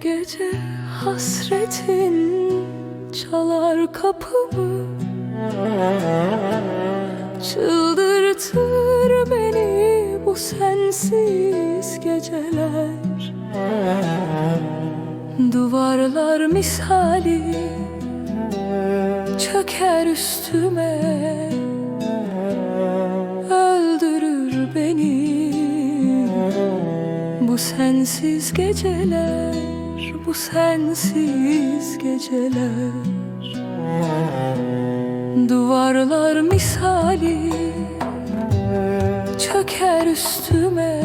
gece hasretin çalar kapımı. Çıldırtır beni bu sensiz geceler. Duvarlar misali çöker üstüme bu sensiz geceler Bu sensiz geceler. Duvarlar misali Çöker üstüme.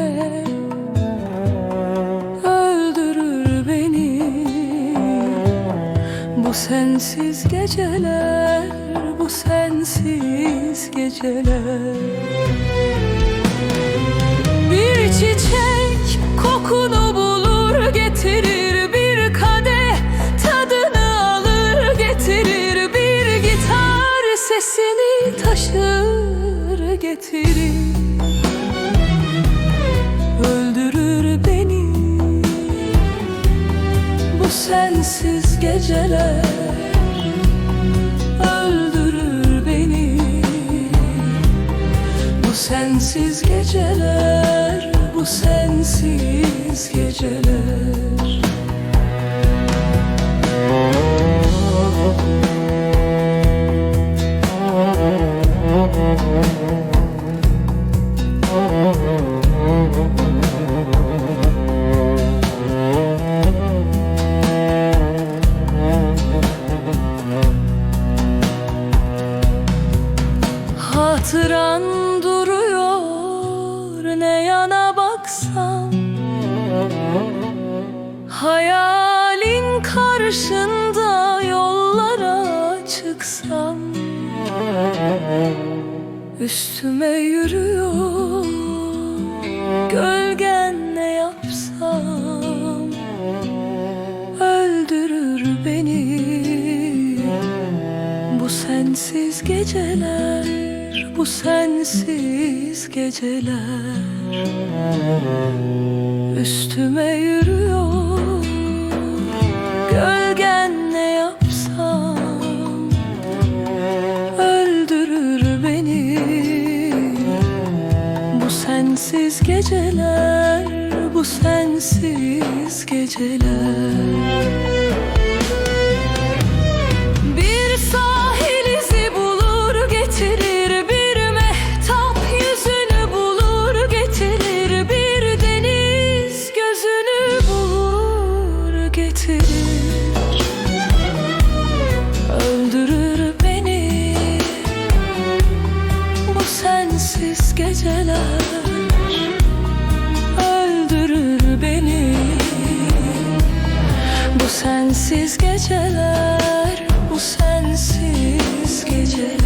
Öldürür beni. Bu sensiz geceler Bu sensiz geceler sensiz geceler öldürür beni. Bu sensiz geceler, bu sensiz geceler Hayalin karşında yollara çıksam Üstüme yürüyor gölgen ne yapsam Öldürür beni bu sensiz geceler, bu sensiz geceler. Üstüme yürüyor geceler, bu sensiz geceler. Bir sahil izi bulur getirir Bir mehtap yüzünü bulur getirir Bir deniz gözünü bulur getirir. Öldürür beni bu sensiz geceler sensiz geceler, bu sensiz geceler